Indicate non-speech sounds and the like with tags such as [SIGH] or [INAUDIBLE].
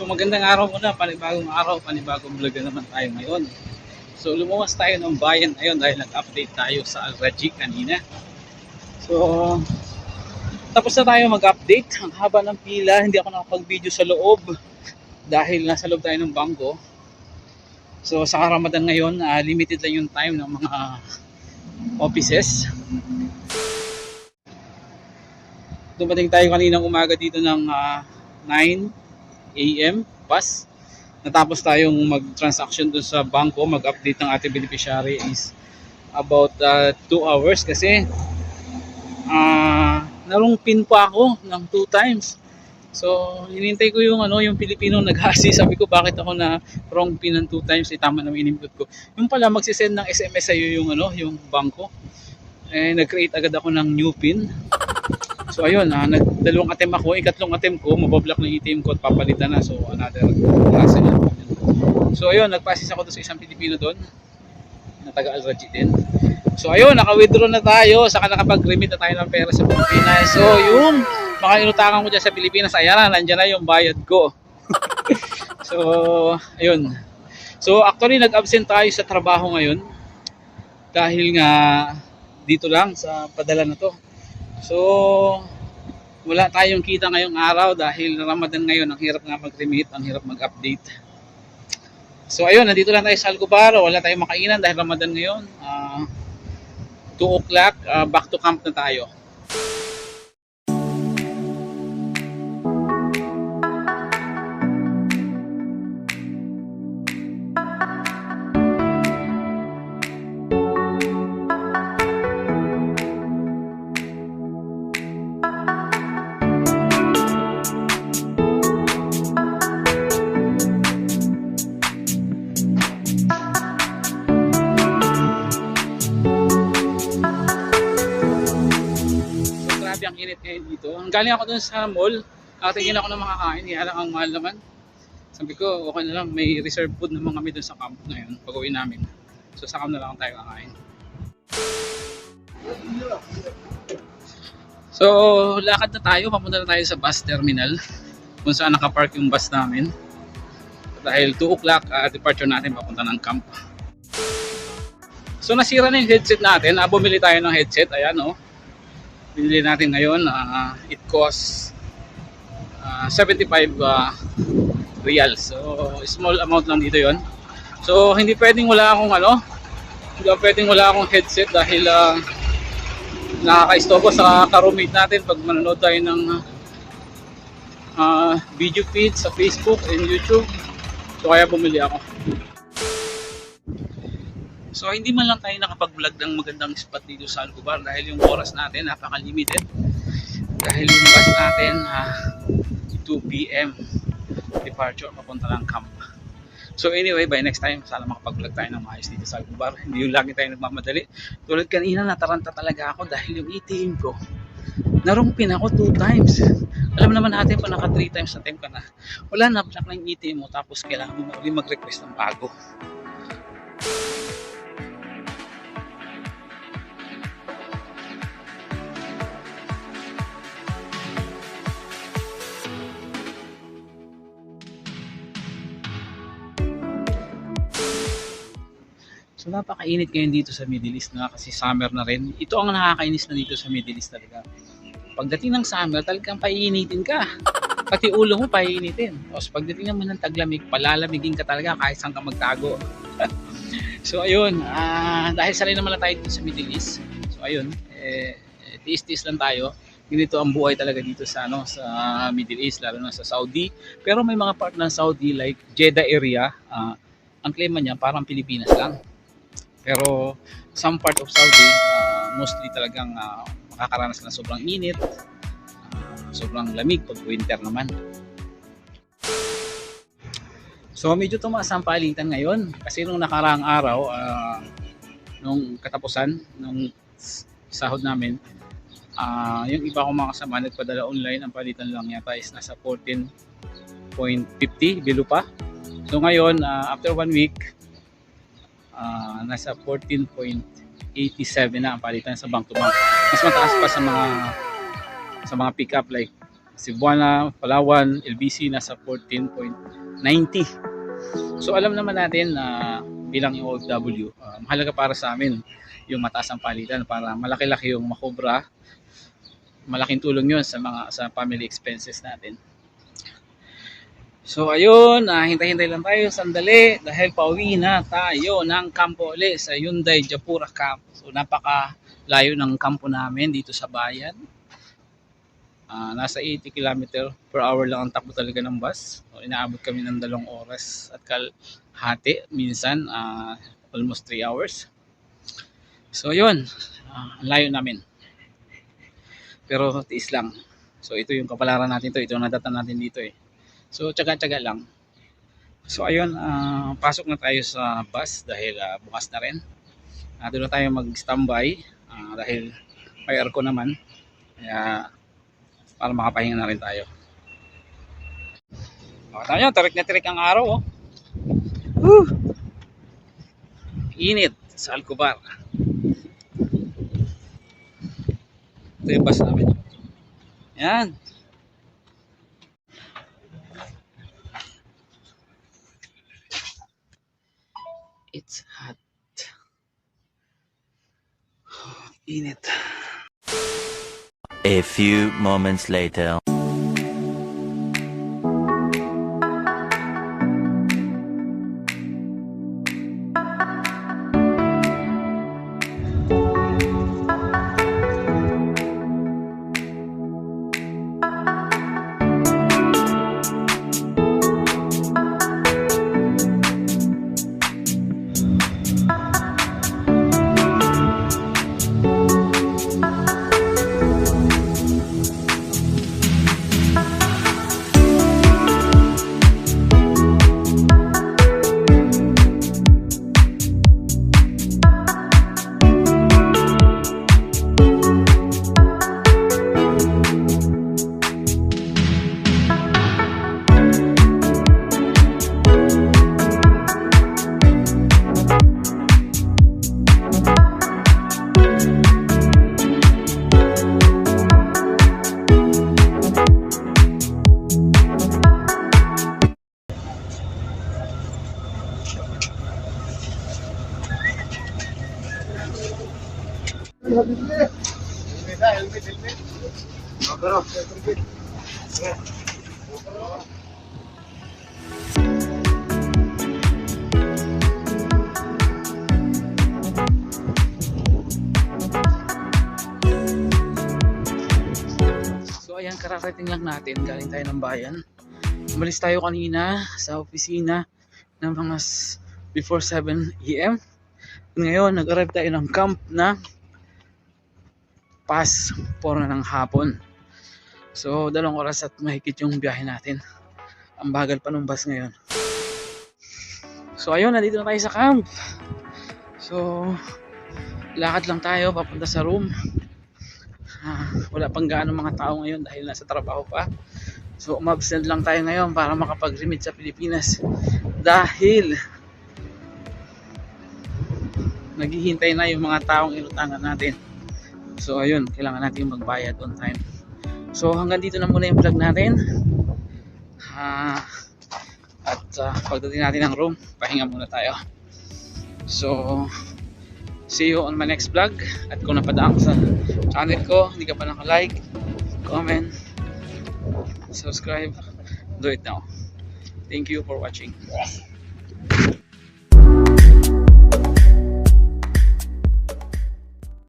Magandang araw muna, panibagong araw, panibagong vlog na naman tayo ngayon. So lumuwas tayo ng bayan ngayon dahil nag-update tayo sa Al Raji kanina. So tapos na tayo mag-update. Ang haba ng pila, hindi ako nakapag-video sa loob dahil nasa loob tayo ng bangko. So sa Ramadan ngayon, ah, limited lang yung time ng mga offices. Dumating tayo kaninang umaga dito ng ah, 9 AM bus. Natapos tayong mag-transaction dun sa bangko, mag-update ng ating beneficiary is about 2 hours kasi ah narong pin pa ako ng 2 times. So, hinintay ko yung ano, yung Pilipino [LAUGHS] naghasi. Sabi ko, bakit ako na wrong pin ng 2 times? Eh, tama na inimput ko. Yung pala, magsisend ng SMS sa'yo yung ano, yung bangko. Eh, nag-create agad ako ng new pin. So ayun, ah, nagdalawang attempt ako, ikatlong attempt ko, mabablock ng ATM ko at papalitan na. So another klase na. So ayun, nagpasis ako doon sa isang Pilipino doon na taga Alraji din. So ayun, naka-withdraw na tayo, saka nakapag-remit na tayo ng pera sa Pilipinas. So yung mga inutangan ko dyan sa Pilipinas, ayan na, nandyan na yung bayad ko. [LAUGHS] so ayun. So actually nag-absent tayo sa trabaho ngayon dahil nga dito lang sa padala na to. So, wala tayong kita ngayong araw dahil Ramadan ngayon, ang hirap nga mag-remit, ang hirap mag-update. So, ayun, nandito lang tayo sa Alcobar, wala tayong makainan dahil Ramadan ngayon. Ah, 2 o'clock, ah, back to camp na tayo. Ang init ngayon dito. Ang galing ako dun sa mall, nakatingin ako ng makakain, kaya lang ang mahal naman. Sabi ko, okay na lang, may reserve food naman kami dun sa camp ngayon, pag uwi namin. So, sa camp na lang tayo kakain. So, lakad na tayo, papunta na tayo sa bus terminal, kung saan nakapark yung bus namin. Dahil 2 o'clock, ah, departure natin papunta ng camp. So, nasira na yung headset natin. Ah, bumili tayo ng headset, ayan oh binili natin ngayon ah, it costs ah, 75 ah, reals so small amount lang dito yon so hindi pwedeng wala akong ano hindi pwedeng wala akong headset dahil uh, nakaka-istobo sa ka-roommate natin pag manonood tayo ng ah, video feed sa Facebook and YouTube. So kaya bumili ako So hindi man lang tayo nakapag-vlog ng magandang spot dito sa Alcobar dahil yung oras natin napaka-limited. Dahil yung bus natin ah, 2 p.m. departure papunta ng camp. So anyway, by next time, sana makapag-vlog tayo ng maayos dito sa Alcobar. Hindi yung lagi tayo nagmamadali. Tulad kanina, nataranta talaga ako dahil yung ATM ko, narumpin ako 2 times. Alam naman natin pa naka 3 times na time ka na. Wala na, black na yung ATM mo tapos kailangan mo mag-request ng bago. So napakainit ngayon dito sa Middle East na kasi summer na rin. Ito ang nakakainis na dito sa Middle East talaga. Pagdating ng summer, talagang paiinitin ka. Pati ulo mo paiinitin. Tapos pagdating naman ng taglamig, palalamigin ka talaga kahit saan ka magtago. [LAUGHS] so ayun, ah, dahil sanay naman na tayo dito sa Middle East. So ayun, eh, tiis-tiis lang tayo. Ganito ang buhay talaga dito sa ano sa Middle East lalo na sa Saudi. Pero may mga part ng Saudi like Jeddah area, ah, ang claim niya parang Pilipinas lang. Pero some part of Saudi, ah, mostly talagang ah, makakaranas ka ng sobrang init, ah, sobrang lamig pag winter naman. So medyo tumaas ang palitan ngayon kasi nung nakaraang araw, ah, nung katapusan, nung sahod namin, ah, yung iba kong mga kasama nagpadala online, ang palitan lang yata is nasa 14.50, below pa. So ngayon, ah, after one week, ah, nasa 14.87 na ang palitan sa bank to bank. Mas mataas pa sa mga sa mga pick up like Cebuana, Palawan, LBC nasa 14.90. So alam naman natin na bilang OFW, uh, mahalaga para sa amin yung mataas ang palitan para malaki-laki yung makobra. Malaking tulong yun sa mga sa family expenses natin. So ayun, uh, hintay-hintay lang tayo sandali dahil pauwi na tayo ng kampo ulit sa Hyundai Japura Camp. So napaka layo ng kampo namin dito sa bayan. Ah, nasa 80 km per hour lang ang takbo talaga ng bus. So, inaabot kami ng dalawang oras at kalahati. Minsan, ah, almost 3 hours. So, yun. Ah, ang layo namin. Pero tiis lang. So, ito yung kapalaran natin to. Ito yung nadatan natin dito eh. So, tsaga-tsaga lang. So, ayun. ah, pasok na tayo sa bus dahil ah, bukas na rin. Uh, doon na tayo mag-standby ah, dahil may aircon naman. Kaya, para makapahinga na rin tayo. O, tama nyo, tarik na tarik ang araw, oh. Woo! Init sa Alcobar. Ito yung bus namin. Yan. It's hot. [SIGHS] In it. A few moments later. So ayan, kararating lang natin. Galing tayo ng bayan. Umalis tayo kanina sa opisina ng mga before 7 a.m. Ngayon, nag-arrive tayo ng camp na past 4 na ng hapon. So, dalawang oras at mahigit yung biyahe natin. Ang bagal pa ng bus ngayon. So, ayun, nandito na tayo sa camp. So, lakad lang tayo papunta sa room. Ah, wala pang gaano mga tao ngayon dahil nasa trabaho pa. So umabsent lang tayo ngayon para makapag-remit sa Pilipinas. Dahil naghihintay na yung mga taong inutangan natin. So ayun, kailangan natin magbayad on time. So hanggang dito na muna yung vlog natin. Ah, at ah, pagdating natin ng room, pahinga muna tayo. So, see you on my next vlog. At kung napadaan ka sa channel ko, hindi ka pa naka-like, comment, subscribe, do it now. Thank you for watching.